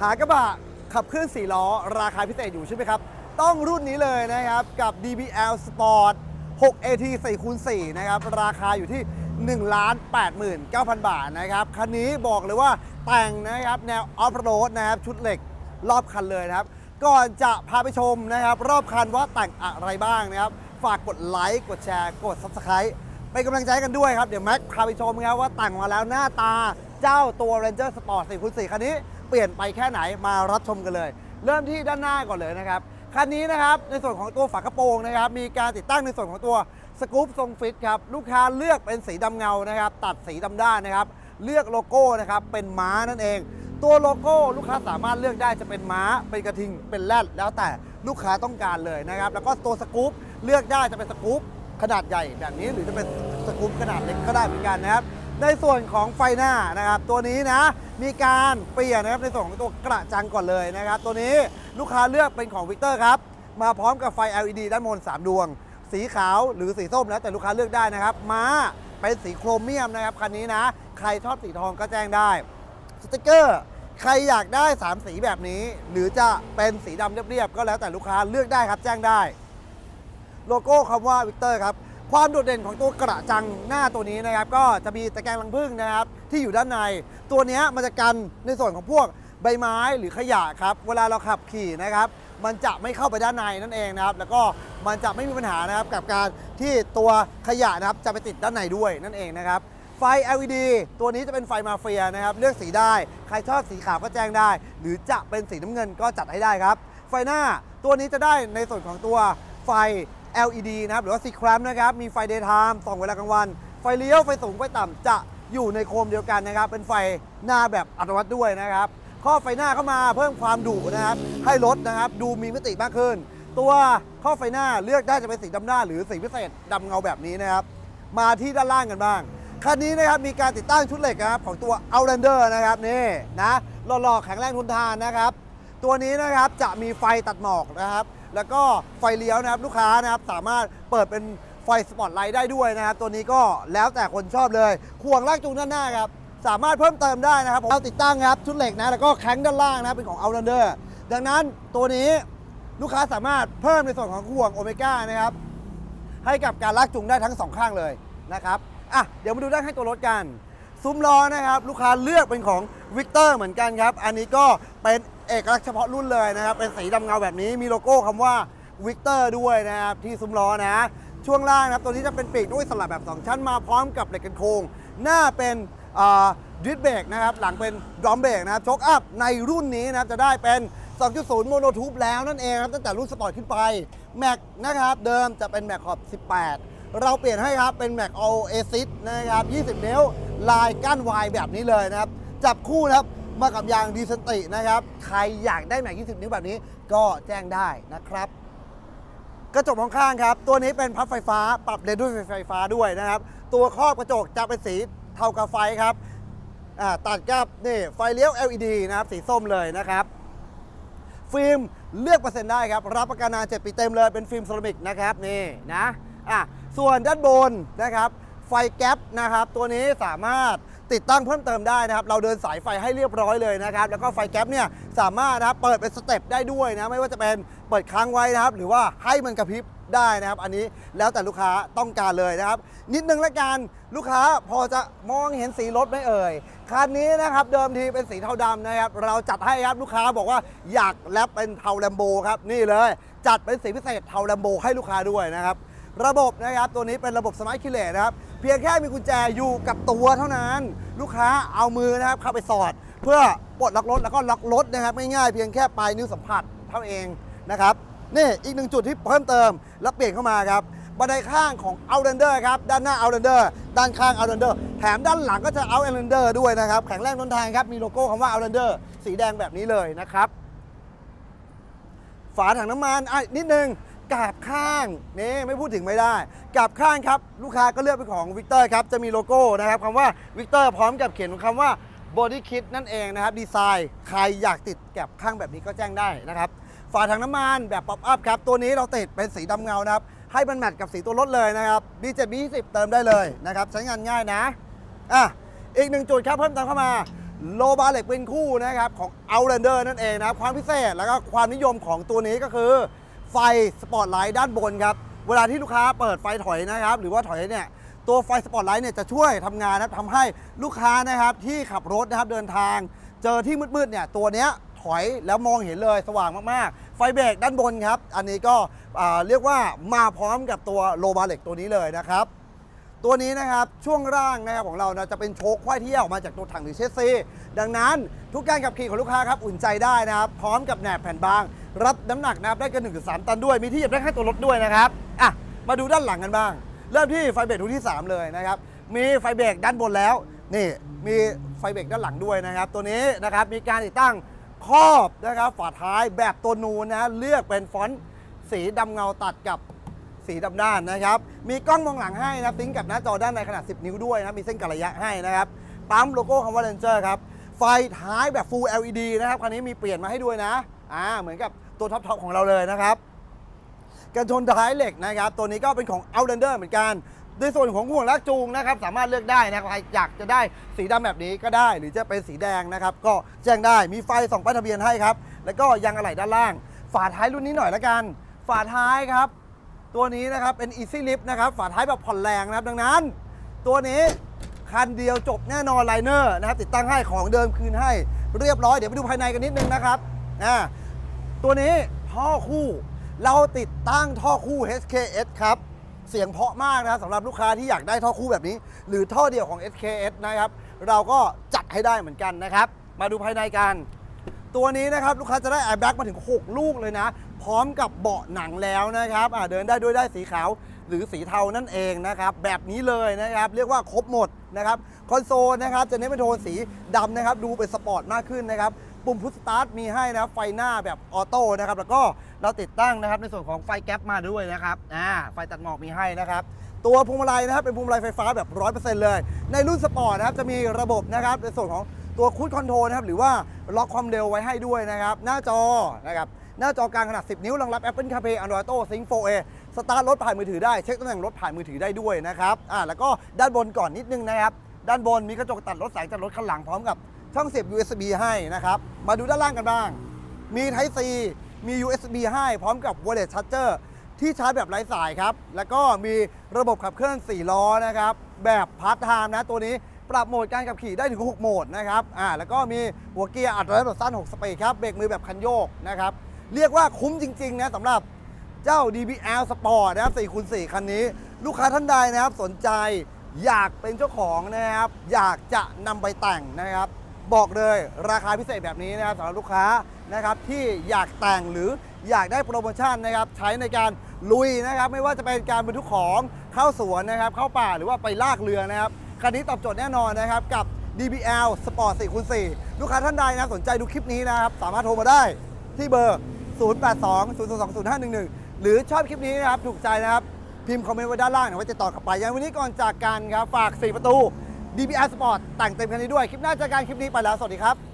หากระบะขับเคลื่อน4ล้อ ราคาพิเศษอยู่ใช่ไหมครับ ต้องรุ่นนี้เลยนะครับ กับ DBL Sport 6 AT 4คูณ4นะครับ ราคาอยู่ที่1 8 9 0 0 บาทนะครับ คันนี้บอกเลยว่าแต่งนะครับ แนวออฟโรดนะครับ ชุดเหล็กรอบคันเลยนะครับ ก่อนจะพาไปชมนะครับ รอบคันว่าแต่งอะไรบ้างนะครับ ฝากกดไลค์กดแชร์กด Subscribe เป็นกำลังใจกันด้วยครับ เดี๋ยวแม็กพาไปชมครับว่าแต่งมาแล้วหน้าตาเจ้าตัว Ranger Sport 4คูณ4คันนี้ เปลี่ยนไปแค่ไหนมารับชมกันเลย เริ่มที่ด้านหน้าก่อนเลยนะครับคันนี้นะครับในส่วนของตัวฝากระโปรงนะครับมีการติดตั้งในส่วนของตัวสกู๊ปทรงฟิตครับลูกค้าเลือกเป็นสีดำเงานะครับตัดสีดำด้านนะครับเลือกโลโก้นะครับเป็นม้านั่นเอง ตัวโลโก้ลูกค้าสามารถเลือกได้จะเป็นม้าเป็นกระทิงเป็นแรดแล้วแต่ลูกค้าต้องการเลยนะครับแล้วก็ตัวสกู๊ปเลือกได้จะเป็นสกู๊ปขนาดใหญ่แบบนี้หรือจะเป็นสกู๊ปขนาดเล็กก็ได้เหมือนกันนะครับ ในส่วนของไฟหน้านะครับ ตัวนี้นะมีการเปลี่ยนนะครับในส่วนของตัวกระจังก่อนเลยนะครับ ตัวนี้ลูกค้าเลือกเป็นของวิกเตอร์ครับ มาพร้อมกับไฟ LED ด้านบน3 ดวง สีขาวหรือสีส้มแล้วแต่ลูกค้าเลือกได้นะครับ มาเป็นสีโครเมียมนะครับคันนี้นะ ใครชอบสีทองก็แจ้งได้สติกเกอร์ใครอยากได้ 3 สีแบบนี้ หรือจะเป็นสีดำเรียบๆก็แล้วแต่ลูกค้าเลือกได้ครับแจ้งได้ โลโก้คำว่าวิกเตอร์ครับ ความโดดเด่นของตัวกระจังหน้าตัวนี้นะครับ ก็จะมีตะแกรงรังผึ้งนะครับ ที่อยู่ด้านใน ตัวนี้มันจะกันในส่วนของพวกใบไม้หรือขยะครับ เวลาเราขับขี่นะครับ มันจะไม่เข้าไปด้านในนั่นเองนะครับ แล้วก็มันจะไม่มีปัญหานะครับกับการที่ตัวขยะนะครับจะไปติดด้านในด้วยนั่นเองนะครับไฟ LED ตัวนี้จะเป็นไฟมาเฟียนะครับ เลือกสีได้ ใครชอบสีขาวก็แจ้งได้ หรือจะเป็นสีน้ำเงินก็จัดให้ได้ครับ ไฟหน้าตัวนี้จะได้ในส่วนของตัวไฟ LED นะครับหรือว่า C clamp นะครับ มีไฟ daytime ส่องเวลากลางวัน ไฟเลี้ยว ไฟสูง ไฟต่ำจะอยู่ในโคมเดียวกันนะครับ เป็นไฟหน้าแบบอัตโนมัติด้วยนะครับ ข้อไฟหน้าเข้ามาเพิ่มความดุนะครับ ให้รถนะครับ ดูมีมิติมากขึ้น ตัวข้อไฟหน้าเลือกได้จะเป็นสีดำหน้า หรือสีพิเศษดำเงาแบบนี้นะครับ มาที่ด้านล่างกันบ้างคันนี้นะครับมีการติดตั้งชุดเหล็กนะครับของตัว Outlander นะครับนี่นะหล่อๆแข็งแรงทนทานนะครับ ตัวนี้นะครับจะมีไฟตัดหมอกนะครับ แล้วก็ไฟเลี้ยวนะครับลูกค้านะครับสามารถเปิดเป็นไฟสปอตไลท์ได้ด้วยนะครับ ตัวนี้ก็แล้วแต่คนชอบเลยข่วงลากจูงด้านหน้าครับสามารถเพิ่มเติมได้นะครับเราติดตั้งครับชุดเหล็กนะแล้วก็แข้งด้านล่างนะเป็นของ Outlander ดังนั้นตัวนี้ลูกค้าสามารถเพิ่มในส่วนของข่วงโอเมก้านะครับให้กับการลากจูงได้ทั้งสองข้างเลยนะครับอะเดี๋ยวมาดูด้านข้างตัวรถกัน ซุ้มล้อนะครับ ลูกค้าเลือกเป็นของวิกเตอร์เหมือนกันครับ อันนี้ก็เป็นเอกลักษณ์เฉพาะรุ่นเลยนะครับ เป็นสีดำเงาแบบนี้มีโลโก้คำว่าวิกเตอร์ด้วยนะครับ ที่ซุ้มล้อนะ ช่วงล่างนะครับ ตัวนี้จะเป็นปีกด้วยสลับแบบ 2 ชั้นมาพร้อมกับเหล็กกันโครงหน้าเป็นดิสเบรกนะครับ หลังเป็นดรอมเบรกนะครับช็อคอัพในรุ่นนี้นะครับจะได้เป็น 2.0 โมโนทูบแล้วนั่นเองครับตั้งแต่รุ่นสปอร์ตขึ้นไปแม็กนะครับเดิมจะเป็นแม็กขอบ 18 เราเปลี่ยนให้ครับเป็นแม็ก All a s i s นะครับ 20 นิ้ว ลายก้านวายแบบนี้เลยนะครับ จับคู่นะครับมากับยางดีสตินะครับ ใครอยากได้แม็ก20 นิ้วแบบนี้ก็แจ้งได้นะครับ กระจกมองข้างครับ ตัวนี้เป็นพับไฟฟ้าปรับเลนด้วยไฟฟ้าด้วยนะครับ ตัวครอบกระจกจะเป็นสีเทากาไฟครับตัดกับนี่ไฟเลี้ยว LED นะครับ สีส้มเลยนะครับ ฟิล์มเลือกเปอร์เซ็นต์ได้ครับ รับประกันนาน7ปีเต็มเลยเป็นฟิล์มเซรามิกนะครับนี่นะอะ ส่วนด้านบนนะครับไฟแก๊ปนะครับตัวนี้สามารถติดตั้งเพิ่มเติมได้นะครับ เราเดินสายไฟให้เรียบร้อยเลยนะครับ แล้วก็ไฟแก๊ปเนี่ยสามารถนะครับเปิดเป็นสเต็ปได้ด้วยนะ ไม่ว่าจะเป็นเปิดค้างไว้นะครับ หรือว่าให้มันกระพริบได้นะครับ อันนี้แล้วแต่ลูกค้าต้องการเลยนะครับ นิดนึงละกันลูกค้าพอจะมองเห็นสีรถไหม่เอ่ยคันนี้นะครับเดิมทีเป็นสีเทาดำนะครับ เราจัดให้ครับลูกค้าบอกว่าอยากแลปเป็นเทาแลมโบครับนี่เลย จัดเป็นสีพิเศษเทาแลมโบให้ลูกค้าด้วยนะครับ ระบบนะครับตัวนี้เป็นระบบสมาร์ทคิเลตนะครับเพียงแค่มีกุญแจอยู่กับตัวเท่านั้น ลูกค้าเอามือนะครับเข้าไปสอด เพื่อปลดล็อกรถแล้วก็ล็อกรถนะครับง่ายๆเพียงแค่ปลายนิ้วสัมผัสเท่าเองนะครับนี่อีกหนึ่งจุดที่เพิ่มเติมและเปลี่ยนเข้ามาครับบันไดข้างของ Outlander ครับด้านหน้า Outlander ด้านข้าง Outlander แถมด้านหลังก็จะ Outlander ด้วยนะครับแข็งแรงทนทานครับมีโลโก้คำว่า Outlander สีแดงแบบนี้เลยนะครับ ฝาถังน้ำมันอะนิดนึง กาบข้างนี่ไม่พูดถึงไม่ได้ กาบข้างครับ ลูกค้าก็เลือกเป็นของวิกเตอร์ครับ จะมีโลโก้นะครับคำว่าวิกเตอร์พร้อมกับเขียนคำว่า Body Kit นั่นเองนะครับ ดีไซน์ใครอยากติดแกบข้างแบบนี้ก็แจ้งได้นะครับฝาถังน้ำมันแบบป๊อปอัพครับ ตัวนี้เราติดเป็นสีดำเงานะครับ ให้มันแมทกับสีตัวรถเลยนะครับ B7 B20 เติมได้เลยนะครับ ใช้งานง่ายนะอะอีกหนึ่งจุดครับเพิ่มเติมเข้ามาโลบาเหล็กเป็นคู่นะครับของ Outlander นั่นเองนะครับความพิเศษแล้วก็ความนิยมของตัวนี้ก็คือ ไฟสปอตไลท์ด้านบนครับ เวลาที่ลูกค้าเปิดไฟถอยนะครับ หรือว่าถอยเนี่ยตัวไฟสปอตไลท์เนี่ยจะช่วยทำงานนะทำให้ลูกค้านะครับที่ขับรถนะครับเดินทาง เจอที่มืดๆเนี่ยตัวเนี้ยถอยแล้วมองเห็นเลยสว่างมากๆ ไฟเบรกด้านบนครับ อันนี้ก็เรียกว่ามาพร้อมกับตัวโลบาเล็กตัวนี้เลยนะครับ ตัวนี้นะครับช่วงล่างนะครับของเรานะจะเป็นโชคควายเที่ยวมาจากตัวถังหรือเชสซีดังนั้นทุกการขับขี่ของลูกค้าครับอุ่นใจได้นะครับพร้อมกับแหนบแผ่นบาง รับน้ำหนักนะครับได้กัน1.3 ตันด้วยมีที่เหยียบได้แค่ตัวรถด้วยนะครับอะมาดูด้านหลังกันบ้าง เริ่มที่ไฟเบรกตัวที่ 3 เลยนะครับมีไฟเบรกด้านบนแล้ว นี่มีไฟเบรกด้านหลังด้วยนะครับ ตัวนี้นะครับมีการติดตั้งครอบนะครับฝาท้ายแบบตัวนูนนะเลือกเป็นฟอนต์สีดำเงาตัดกับ สีดำด้านนะครับ มีกล้องมองหลังให้นะซิงก์กับหน้าจอด้านในขนาด 10 นิ้วด้วยนะ มีเส้นกะระยะให้นะครับ ปั๊มโลโก้คำว่า Ranger ครับ ไฟท้ายแบบ Full LED นะครับ คันนี้มีเปลี่ยนมาให้ด้วยนะ อ่า เหมือนกับตัวท็อปๆของเราเลยนะครับ กันชนท้ายเหล็กนะครับ ตัวนี้ก็เป็นของ Outlander เหมือนกันในส่วนของห่วงลากจูงนะครับสามารถเลือกได้นะครับใครอยากจะได้สีดำแบบนี้ก็ได้ หรือจะเป็นสีแดงนะครับ ก็แจ้งได้มีไฟส่องป้ายทะเบียนให้ครับ แล้วก็ยางอะไหล่ด้านล่าง ฝาท้ายรุ่นนี้หน่อยละกัน ฝาท้ายครับ ตัวนี้นะครับเป็น Easy Lift นะครับฝาท้ายแบบผ่อนแรงนะครับ ดังนั้น ตัวนี้คันเดียวจบแน่นอนไลเนอร์นะครับติดตั้งให้ของเดิมคืนให้เรียบร้อย เดี๋ยวไปดูภายในกันนิดนึงนะครับอ่าตัวนี้ท่อคู่เราติดตั้งท่อคู่ HKS ครับ เสียงเพาะมากนะครับสำหรับลูกค้าที่อยากได้ท่อคู่แบบนี้ หรือท่อเดียวของ SKS นะครับ เราก็จัดให้ได้เหมือนกันนะครับ มาดูภายในกัน ตัวนี้นะครับลูกค้าจะได้แอร์แบ็กมาถึง 6 ลูกเลยนะ พร้อมกับเบาะหนังแล้วนะครับเดินได้ด้วยได้สีขาวหรือสีเทานั่นเองนะครับแบบนี้เลยนะครับเรียกว่าครบหมดนะครับคอนโซลนะครับจะเน้นเป็นโทนสีดำนะครับดูเป็นสปอร์ตมากขึ้นนะครับปุ่มพุชสตาร์ทมีให้นะไฟหน้าแบบออโต้นะครับแล้วก็เราติดตั้งนะครับในส่วนของไฟแก๊ปมาด้วยนะครับอ่าไฟตัดหมอกมีให้นะครับตัวพวงมาลัยนะครับเป็นพวงมาลัยไฟฟ้าแบบ 100%เลย ในรุ่นสปอร์ตนะครับจะมีระบบนะครับในส่วนของตัวคูดคอนโทรลนะครับหรือว่าล็อกความเร็วไว้ให้ด้วยนะครับหน้าจอนะครับ หน้าจอกลางขนาด 10 นิ้วรองรับ Apple CarPlay Android Auto Sync 4A สตาร์ทรถผ่านมือถือได้เช็คตำแหน่งรถผ่านมือถือได้ด้วยนะครับอ่าแล้วก็ด้านบนก่อนนิดนึงนะครับด้านบนมีกระจกตัดรถแสงจากรถข้างหลังพร้อมกับช่องเสียบ USB ให้นะครับมาดูด้านล่างกันบ้าง มี Type C มี USB ให้พร้อมกับ Wireless Charger ที่ชาร์จแบบไร้สายครับ แล้วก็มีระบบขับเคลื่อน 4 ล้อนะครับ แบบพาร์ทไทม์นะตัวนี้ปรับโหมดการขับขี่ได้ถึง 6 โหมดนะครับ อ่า แล้วก็มีหัวเกียร์อัตราแบบสั้น 6 สปีดครับ เบรกมือแบบคันโยกนะครับ เรียกว่าคุ้มจริง ๆ นะสำหรับเจ้า DBL Sport นะครับ4คูณ4คันนี้ ลูกค้าท่านใดนะครับสนใจอยากเป็นเจ้าของนะครับ อยากจะนำไปแต่งนะครับ บอกเลยราคาพิเศษแบบนี้นะครับสำหรับลูกค้านะครับที่อยากแต่งหรืออยากได้โปรโมชั่นนะครับ ใช้ในการลุยนะครับ ไม่ว่าจะเป็นการบรรทุกของเข้าสวนนะครับ เข้าป่าหรือว่าไปลากเรือนะครับ คันนี้ตอบโจทย์แน่นอนนะครับกับ DBL Sport 4คูณ4ลูกค้าท่านใดนะสนใจดูคลิปนี้นะครับ สามารถโทรมาได้ที่เบอร์ 082 022 0511 หรือชอบคลิปนี้นะครับ ถูกใจนะครับ พิมพ์คอมเมนต์ไว้ด้านล่างเดี๋ยวไว้ติดต่อกลับไปยังวันนี้ก่อนจากกันครับ ฝาก 4 ประตู DBR Sport แต่งเต็มคันนี้ด้วย คลิปหน้าเจอกันคลิปนี้ไปแล้ว สวัสดีครับ